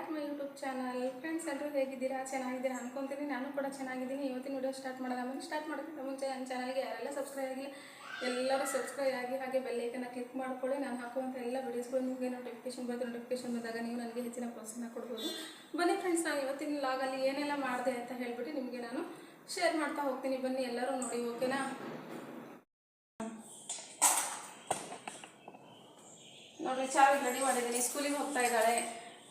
Back my YouTube channel friends ಎಲ್ಲರೂ ಹೇಗಿದ್ದೀರಾ? ಚೆನ್ನಾಗಿದ್ದೀರಾ ಅನ್ಕೊಂತೀನಿ. ನಾನು ಕೂಡ ಚೆನ್ನಾಗಿದ್ದೀನಿ. ಇವತ್ತಿನ ವಿಡಿಯೋ ಸ್ಟಾರ್ಟ್ ಮಾಡೋಣ. ಮುಂದೆ ಸ್ಟಾರ್ಟ್ ಮಾಡೋಕ್ಕಿಂತ ಮುಂಚೆ ನನ್ನ ಚಾನಲ್ಗೆ ಯಾರೆಲ್ಲ ಸಬ್ಸ್ಕ್ರೈಬ್ ಆಗಿಲ್ಲ, ಎಲ್ಲರೂ ಸಬ್ಸ್ಕ್ರೈಬ್ ಆಗಿ ಹಾಗೆ ಬೆಲ್ಲೈಕನ್ನ ಕ್ಲಿಕ್ ಮಾಡ್ಕೊಳ್ಳಿ. ನಾನು ಹಾಕುವಂಥ ಎಲ್ಲ ವೀಡಿಯೋಸ್ಗಳು ನಿಮಗೆ ನೋಟಿಫಿಕೇಶನ್ ಬರುತ್ತೆ. ನೋಟಿಫಿಕೇಶನ್ ಬಂದಾಗ ನೀವು ನನಗೆ ಹೆಚ್ಚಿನ ಪ್ರೋತ್ಸಾಹ ಕೊಡ್ಬೋದು. ಬನ್ನಿ ಫ್ರೆಂಡ್ಸ್ ನಾನು ಇವತ್ತಿನ ಲಾಗಲ್ಲಿ ಏನೆಲ್ಲ ಮಾಡಿದೆ ಅಂತ ಹೇಳಿಬಿಟ್ಟು ನಿಮಗೆ ನಾನು ಶೇರ್ ಮಾಡ್ತಾ ಹೋಗ್ತೀನಿ. ಬನ್ನಿ ಎಲ್ಲರೂ ನೋಡಿ ಓಕೆನಾ ನೋಡ್ರಿ, ಚಾವಿ ರೆಡಿ ಮಾಡಿದ್ದೀನಿ. ಸ್ಕೂಲಿಗೆ ಹೋಗ್ತಾ ಇದ್ದಾಳೆ.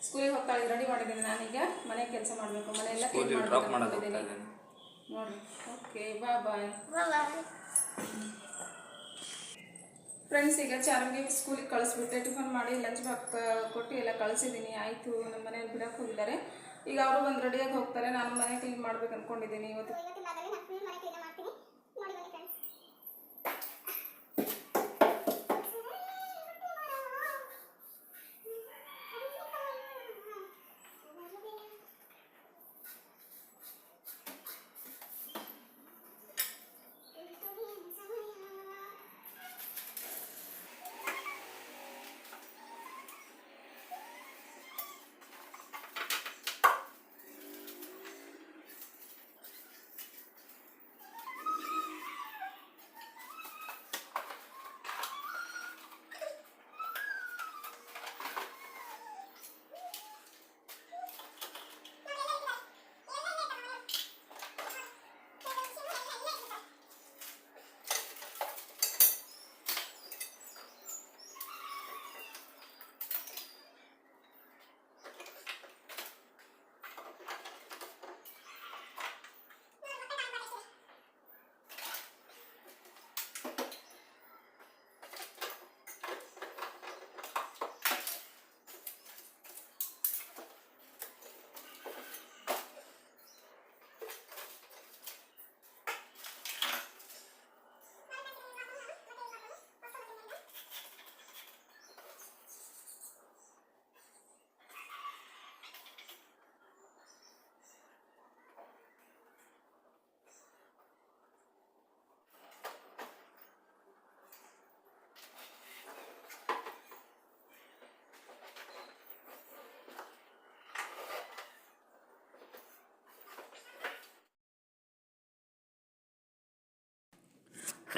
ಸ್ಕೂಲಿಗೆ ಹೋಗ್ತಾ ಇದ್ದು ರೆಡಿ ಮಾಡಿದ್ದೀನಿ ನಾನೀಗ. ಮನೆ ಕೆಲಸ ಮಾಡಬೇಕು ಮನೆ ಎಲ್ಲ ಕ್ಲೀನ್ ಮಾಡ್ಕೊಂಡಿದ್ದೀನಿ ನೋಡ್ರಿ. ಓಕೆ ಬಾ ಬಾಯ್ ಫ್ರೆಂಡ್ಸ್ ಈಗ ಚಾರ್ಮಿಗೆ ಸ್ಕೂಲಿಗೆ ಕಳಿಸ್ಬಿಟ್ಟೆ. ಟಿಫನ್ ಮಾಡಿ ಲಂಚ್ ಬಾಕ್ ಕೊಟ್ಟು ಎಲ್ಲ ಕಳಿಸಿದ್ದೀನಿ. ಆಯಿತು ನಮ್ಮ ಮನೆಯಲ್ಲಿ ಬಿಡಕ್ಕೆ ಹೋಗಿದ್ದಾರೆ. ಈಗ ಅವರು ಬಂದು ರೆಡಿಯಾಗಿ ಹೋಗ್ತಾರೆ. ನಾನು ಮನೆ ಕ್ಲೀನ್ ಮಾಡ್ಬೇಕು ಅಂದ್ಕೊಂಡಿದ್ದೀನಿ ಇವತ್ತು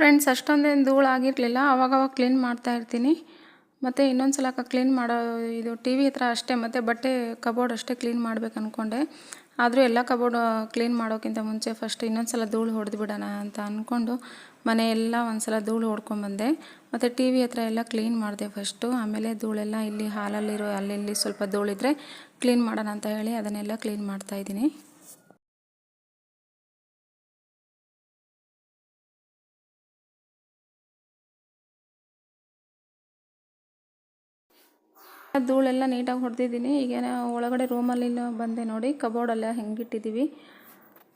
ಫ್ರೆಂಡ್ಸ್ ಅಷ್ಟೊಂದೇನು ಧೂಳು ಆಗಿರಲಿಲ್ಲ. ಅವಾಗವಾಗ ಕ್ಲೀನ್ ಮಾಡ್ತಾ ಇರ್ತೀನಿ. ಮತ್ತು ಇನ್ನೊಂದು ಸಲ ಕ್ಲೀನ್ ಮಾಡೋ ಇದು ಟಿ ವಿ ಹತ್ರ ಅಷ್ಟೇ, ಮತ್ತು ಬಟ್ಟೆ ಕಬೋರ್ಡ್ ಅಷ್ಟೇ ಕ್ಲೀನ್ ಮಾಡ್ಬೇಕು ಅಂದ್ಕೊಂಡೆ ಆದರೂ ಎಲ್ಲ ಕಬೋರ್ಡ್ ಕ್ಲೀನ್ ಮಾಡೋಕ್ಕಿಂತ ಮುಂಚೆ ಫಸ್ಟ್ ಇನ್ನೊಂದು ಸಲ ಧೂಳು ಹೊಡೆದು ಬಿಡೋಣ ಅಂತ ಅಂದ್ಕೊಂಡು ಮನೆಯೆಲ್ಲ ಒಂದು ಸಲ ಧೂಳು ಹೊಡ್ಕೊಂಬಂದೆ ಮತ್ತು ಟಿ ವಿ ಹತ್ರ ಎಲ್ಲ ಕ್ಲೀನ್ ಮಾಡಿದೆ ಫಸ್ಟು ಆಮೇಲೆ ಧೂಳೆಲ್ಲ ಇಲ್ಲಿ ಹಾಲಲ್ಲಿರೋ ಅಲ್ಲಿ ಸ್ವಲ್ಪ ಧೂಳಿದ್ರೆ ಕ್ಲೀನ್ ಮಾಡೋಣ ಅಂತ ಹೇಳಿ ಅದನ್ನೆಲ್ಲ ಕ್ಲೀನ್ ಮಾಡ್ತಾಯಿದ್ದೀನಿ ಧೂಳೆಲ್ಲ ನೀಟಾಗಿ ಹೊಡೆದಿದ್ದೀನಿ. ಈಗ ಒಳಗಡೆ ರೂಮಲ್ಲಿ ಬಂದೆ ನೋಡಿ ಕಬೋರ್ಡೆಲ್ಲ ಹೆಂಗಿಟ್ಟಿದ್ದೀವಿ.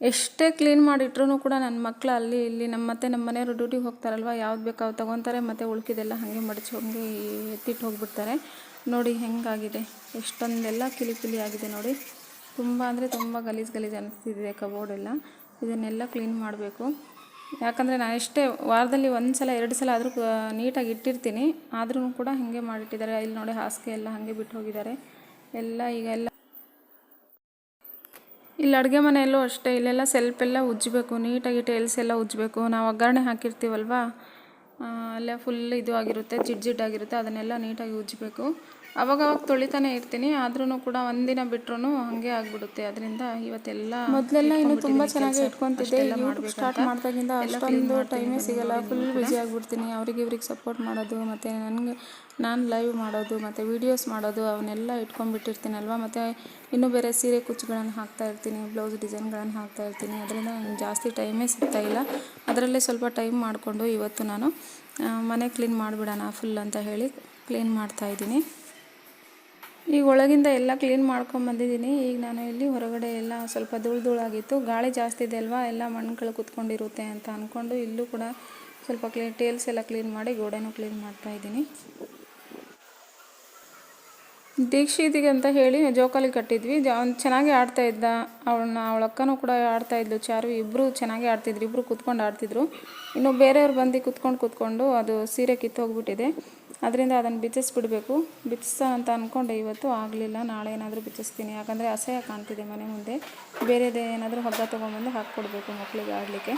ಎಷ್ಟೇ ಕ್ಲೀನ್ ಮಾಡಿಟ್ರೂ ಕೂಡ ನನ್ನ ಮಕ್ಕಳು ಅಲ್ಲಿ ಇಲ್ಲಿ ನಮ್ಮ ಮತ್ತೆ ನಮ್ಮ ಮನೆಯವರು ಡ್ಯೂಟಿಗೆ ಹೋಗ್ತಾರಲ್ವ, ಯಾವ್ದು ಬೇಕಾವ್ ತಗೊಂತಾರೆ, ಮತ್ತು ಉಳ್ಕಿದೆಲ್ಲ ಹಾಗೆ ಮಡಚಿ ಹಂಗೆ ಎತ್ತಿಟ್ಟು ಹೋಗ್ಬಿಡ್ತಾರೆ. ನೋಡಿ ಹೆಂಗಾಗಿದೆ. ಎಷ್ಟೊಂದೆಲ್ಲ ಕಿಲಿ ಕಿಲಿ ಆಗಿದೆ ನೋಡಿ. ತುಂಬ ಅಂದರೆ ತುಂಬ ಗಲೀಜು ಗಲೀಜು ಅನಿಸ್ತಿದೆ ಕಬೋರ್ಡೆಲ್ಲ ಇದನ್ನೆಲ್ಲ ಕ್ಲೀನ್ ಮಾಡಬೇಕು. ಯಾಕಂದರೆ ನಾನು ಎಷ್ಟೇ ವಾರದಲ್ಲಿ ಒಂದು ಸಲ ಎರಡು ಸಲ ಆದರೂ ನೀಟಾಗಿ ಇಟ್ಟಿರ್ತೀನಿ. ಆದ್ರೂ ಕೂಡ ಹಾಗೆ ಮಾಡಿಟ್ಟಿದ್ದಾರೆ. ಇಲ್ಲಿ ನೋಡಿ ಹಾಸಿಗೆ ಎಲ್ಲ ಹಾಗೆ ಬಿಟ್ಟು ಹೋಗಿದ್ದಾರೆ. ಎಲ್ಲ ಈಗ ಎಲ್ಲ ಇಲ್ಲಿ ಅಡುಗೆ ಮನೆಯಲ್ಲೂ ಅಷ್ಟೇ. ಇಲ್ಲೆಲ್ಲ ಸೆಲ್ಫ್ ಎಲ್ಲ ಉಜ್ಜಬೇಕು. ನೀಟಾಗಿ ಟೈಲ್ಸ್ ಎಲ್ಲ ಉಜ್ಜಬೇಕು. ನಾವು ಒಗ್ಗರಣೆ ಹಾಕಿರ್ತೀವಲ್ವಾ? ಅಲ್ಲೇ ಫುಲ್ ಇದು ಆಗಿರುತ್ತೆ ಜಿಡ್ ಆಗಿರುತ್ತೆ. ಅದನ್ನೆಲ್ಲ ನೀಟಾಗಿ ಉಜ್ಜಬೇಕು. ಅವಾಗವಾಗ ತೊಳಿತಾನೆ ಇರ್ತೀನಿ ಆದ್ರೂ ಕೂಡ ಒಂದಿನ ಬಿಟ್ರು ಹಾಗೆ ಆಗ್ಬಿಡುತ್ತೆ. ಅದರಿಂದ ಇವತ್ತೆಲ್ಲ ಮೊದಲೆಲ್ಲ ಇನ್ನು ತುಂಬ ಚೆನ್ನಾಗಿ ಇಟ್ಕೊತಿದ್ದೆ. ಯೂಟ್ಯೂಬ್ ಸ್ಟಾರ್ಟ್ ಮಾಡ್ದಾಗಿಂದ ಅಷ್ಟೊಂದು ಟೈಮೇ ಸಿಗಲ್ಲ. ಫುಲ್ ಬಿಜಿ ಆಗಿಬಿಡ್ತೀನಿ. ಅವ್ರಿಗೆ ಇವ್ರಿಗೆ ಸಪೋರ್ಟ್ ಮಾಡೋದು ಮತ್ತು ನನಗೆ ನಾನು ಲೈವ್ ಮಾಡೋದು ಮತ್ತು ವೀಡಿಯೋಸ್ ಮಾಡೋದು ಅವನ್ನೆಲ್ಲ ಇಟ್ಕೊಂಡ್ಬಿಟ್ಟಿರ್ತೀನಲ್ವ ಮತ್ತು ಇನ್ನೂ ಬೇರೆ ಸೀರೆ ಕುಚ್ಚುಗಳನ್ನು ಹಾಕ್ತಾ ಇರ್ತೀನಿ ಬ್ಲೌಸ್ ಡಿಸೈನ್ಗಳನ್ನು ಹಾಕ್ತಾ ಇರ್ತೀನಿ. ಅದರಿಂದ ನನಗೆ ಜಾಸ್ತಿ ಟೈಮೇ ಸಿಗ್ತಾ ಇಲ್ಲ. ಅದರಲ್ಲೇ ಸ್ವಲ್ಪ ಟೈಮ್ ಮಾಡಿಕೊಂಡು ಇವತ್ತು ನಾನು ಮನೆ ಕ್ಲೀನ್ ಮಾಡಿಬಿಡೋಣ ಫುಲ್ ಅಂತ ಹೇಳಿ ಕ್ಲೀನ್ ಮಾಡ್ತಾ ಇದ್ದೀನಿ. ಈಗ ಒಳಗಿಂದ ಎಲ್ಲ ಕ್ಲೀನ್ ಮಾಡ್ಕೊಂಬಂದಿದ್ದೀನಿ ಈಗ ನಾನು ಇಲ್ಲಿ ಹೊರಗಡೆ ಎಲ್ಲ ಸ್ವಲ್ಪ ಧೂಳು ಧೂಳಾಗಿತ್ತು ಗಾಳಿ ಜಾಸ್ತಿ ಇದೆ ಅಲ್ವಾ? ಎಲ್ಲ ಮಣ್ಣುಗಳು ಕುತ್ಕೊಂಡಿರುತ್ತೆ ಅಂತ ಅಂದ್ಕೊಂಡು ಇಲ್ಲೂ ಕೂಡ ಸ್ವಲ್ಪ ಕ್ಲೀನ್ ಟೇಲ್ಸ್ ಎಲ್ಲ ಕ್ಲೀನ್ ಮಾಡಿ ಗೋಡೆನೂ ಕ್ಲೀನ್ ಮಾಡ್ತಾ ಇದ್ದೀನಿ. ದೀಕ್ಷಿತಿಗೆ ಅಂತ ಹೇಳಿ ಜೋಕಾಲಿ ಕಟ್ಟಿದ್ವಿ. ಅವ್ನು ಚೆನ್ನಾಗಿ ಆಡ್ತಾ ಇದ್ದ. ಅವಳನ್ನ, ಅವಳ ಅಕ್ಕನೂ ಕೂಡ ಆಡ್ತಾ ಇದ್ಲು. ಚಾರು ಇಬ್ಬರು ಚೆನ್ನಾಗಿ ಆಡ್ತಿದ್ರು. ಇಬ್ಬರು ಕೂತ್ಕೊಂಡು ಆಡ್ತಿದ್ರು. ಇನ್ನು ಬೇರೆಯವ್ರು ಬಂದು ಕುತ್ಕೊಂಡು ಕೂತ್ಕೊಂಡು ಅದು ಸೀರೆ ಕಿತ್ತೋಗ್ಬಿಟ್ಟಿದೆ. ಅದರಿಂದ ಅದನ್ನು ಬಿಚ್ಚಿಸ್ಬಿಡ್ಬೇಕು ಬಿಚ್ಚಿಸ ಅಂತ ಅಂದ್ಕೊಂಡೆ ಇವತ್ತು ಆಗಲಿಲ್ಲ, ನಾಳೆ ಏನಾದರೂ ಬಿಚ್ಚಿಸ್ತೀನಿ ಯಾಕಂದರೆ ಅಸಹ್ಯ ಕಾಣ್ತಿದೆ ಮನೆ ಮುಂದೆ. ಬೇರೆದೇ ಏನಾದರೂ ಹಗ್ಗ ತೊಗೊಂಬಂದು ಹಾಕ್ಕೊಡ್ಬೇಕು ಮಕ್ಕಳಿಗೆ ಆಡಲಿಕ್ಕೆ.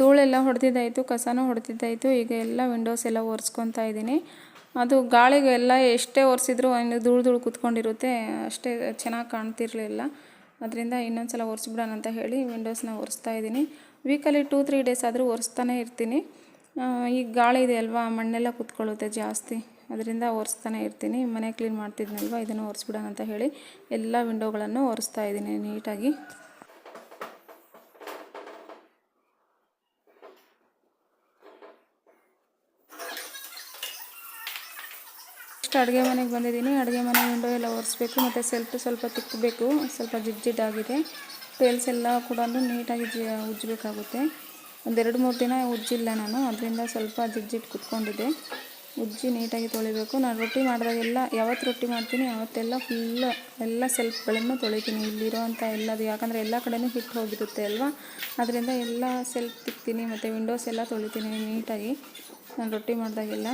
ಧೂಳೆಲ್ಲ ಹೊಡೆದಿದ್ದಾಯಿತು, ಕಸನೂ ಹೊಡೆದಿದ್ದಾಯಿತು. ಈಗ ಎಲ್ಲ ವಿಂಡೋಸ್ ಎಲ್ಲ ಒರೆಸ್ಕೊತಾ ಇದ್ದೀನಿ. ಅದು ಗಾಳಿಗೆ ಎಲ್ಲ ಎಷ್ಟೇ ಒರೆಸಿದ್ರು ಇನ್ನು ಧೂಳು ಧೂಳು ಕೂತ್ಕೊಂಡಿರುತ್ತೆ, ಅಷ್ಟೇ ಚೆನ್ನಾಗಿ ಕಾಣ್ತಿರಲಿಲ್ಲ. ಅದರಿಂದ ಇನ್ನೊಂದು ಸಲ ಒರೆಸ್ಬಿಡೋಣ ಅಂತ ಹೇಳಿ ವಿಂಡೋಸ್ನ ಒರೆಸ್ತಾ ಇದ್ದೀನಿ. ವೀಕಲ್ಲಿ ಟೂ ತ್ರೀ ಡೇಸ್ ಆದರೂ ಒರೆಸ್ತಾನೆ ಇರ್ತೀನಿ. ಈಗ ಗಾಳಿ ಇದೆ ಅಲ್ವಾ, ಮಣ್ಣೆಲ್ಲ ಕೂತ್ಕೊಳ್ಳುತ್ತೆ ಜಾಸ್ತಿ. ಅದರಿಂದ ಒರೆಸ್ತಾನೆ ಇರ್ತೀನಿ. ಮನೆ ಕ್ಲೀನ್ ಮಾಡ್ತಿದ್ನಲ್ವ, ಇದನ್ನು ಒರೆಸ್ಬಿಡೋಣ ಅಂತ ಹೇಳಿ ಎಲ್ಲ ವಿಂಡೋಗಳನ್ನು ಒರೆಸ್ತಾ ಇದ್ದೀನಿ ನೀಟಾಗಿ. ಅಡುಗೆ ಮನೆಗೆ ಬಂದಿದ್ದೀನಿ. ಅಡುಗೆ ಮನೆ ವಿಂಡೋ ಎಲ್ಲ ಒರೆಸ್ಬೇಕು. ಮತ್ತು ಸೆಲ್ಫ್ ಸ್ವಲ್ಪ ತಿಕ್ಕಬೇಕು ಸ್ವಲ್ಪ ಜಿಡ್ಜಿಡ್ಡಾಗಿದೆ ಟೇಲ್ಸ್ ಎಲ್ಲ ಕೂಡ ನೀಟಾಗಿ ಜಿ ಉಜ್ಜಬೇಕಾಗುತ್ತೆ. ಒಂದೆರಡು ಮೂರು ದಿನ ಉಜ್ಜಿಲ್ಲ ನಾನು, ಅದರಿಂದ ಸ್ವಲ್ಪ ಜಿಡ್ ಕುತ್ಕೊಂಡಿದ್ದೆ. ಉಜ್ಜಿ ನೀಟಾಗಿ ತೊಳಿಬೇಕು. ನಾನು ರೊಟ್ಟಿ ಮಾಡಿದಾಗೆಲ್ಲ ಯಾವತ್ತು ರೊಟ್ಟಿ ಮಾಡ್ತೀನಿ, ಅವತ್ತೆಲ್ಲ ಫುಲ್ ಎಲ್ಲ ಸೆಲ್ಫ್ಗಳನ್ನು ತೊಳಿತೀನಿ. ಇಲ್ಲಿರೋವಂಥ ಎಲ್ಲದು, ಯಾಕಂದರೆ ಎಲ್ಲ ಕಡೆಯೂ ಹಿಟ್ಟು ಹೋಗಿರುತ್ತೆ ಅಲ್ವಾ? ಅದರಿಂದ ಎಲ್ಲ ಸೆಲ್ಫ್ ತಿಕ್ತೀನಿ, ಮತ್ತು ವಿಂಡೋಸ್ ಎಲ್ಲ ತೊಳಿತೀನಿ ನೀಟಾಗಿ. ನಾನು ರೊಟ್ಟಿ ಮಾಡಿದಾಗೆಲ್ಲ.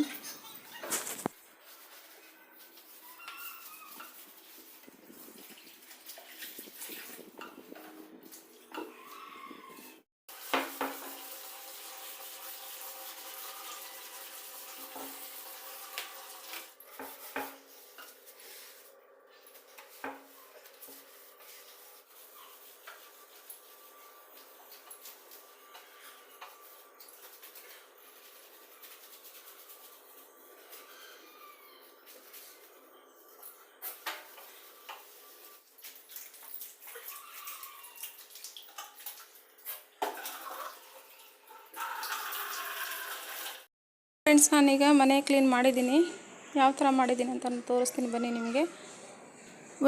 ಫ್ರೆಂಡ್ಸ್ ನಾನೀಗ ಮನೆ ಕ್ಲೀನ್ ಮಾಡಿದ್ದೀನಿ. ಯಾವ ಥರ ಮಾಡಿದ್ದೀನಿ ಅಂತ ನಾನು ತೋರಿಸ್ತೀನಿ ಬನ್ನಿ ನಿಮಗೆ.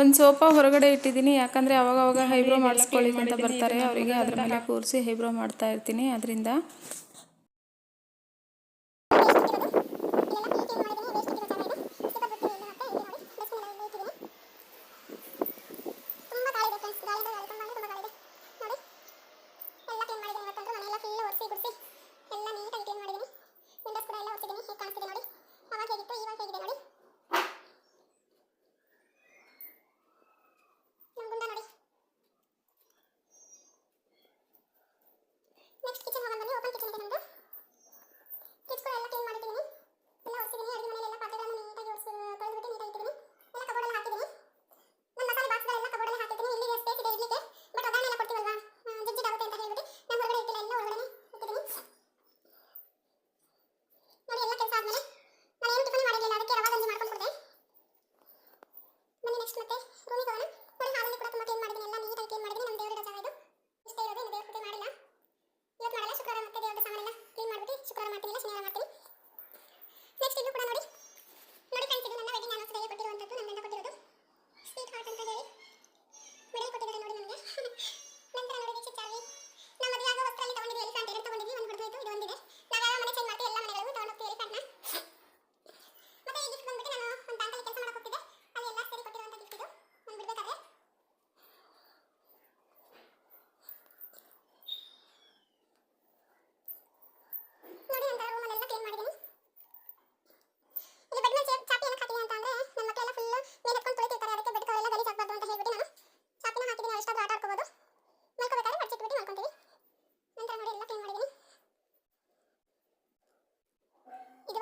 ಒಂದು ಸೋಫಾ ಹೊರಗಡೆ ಇಟ್ಟಿದ್ದೀನಿ ಯಾಕಂದರೆ ಅವಾಗವಾಗ ಅವಾಗ ಹೈಬ್ರೋ ಮಾಡಿಸ್ಕೊಳ್ಳಿ ಅಂತ ಬರ್ತಾರೆ. ಅವರಿಗೆ ಅದರ ಮೇಲೆ ಕೂರಿಸಿ ಹೈಬ್ರೋ ಮಾಡ್ತಾ ಇರ್ತೀನಿ. ಅದರಿಂದ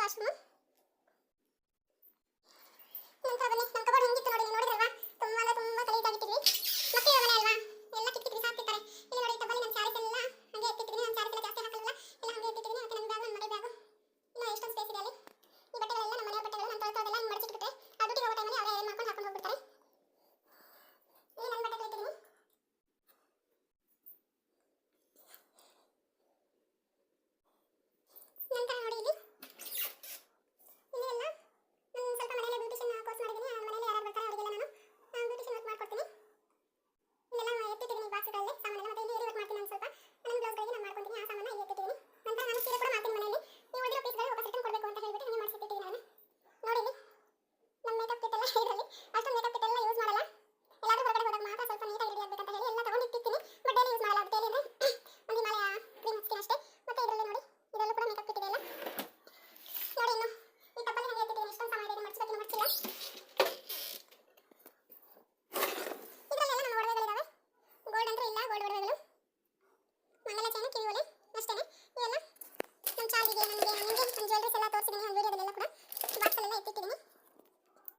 ಇದು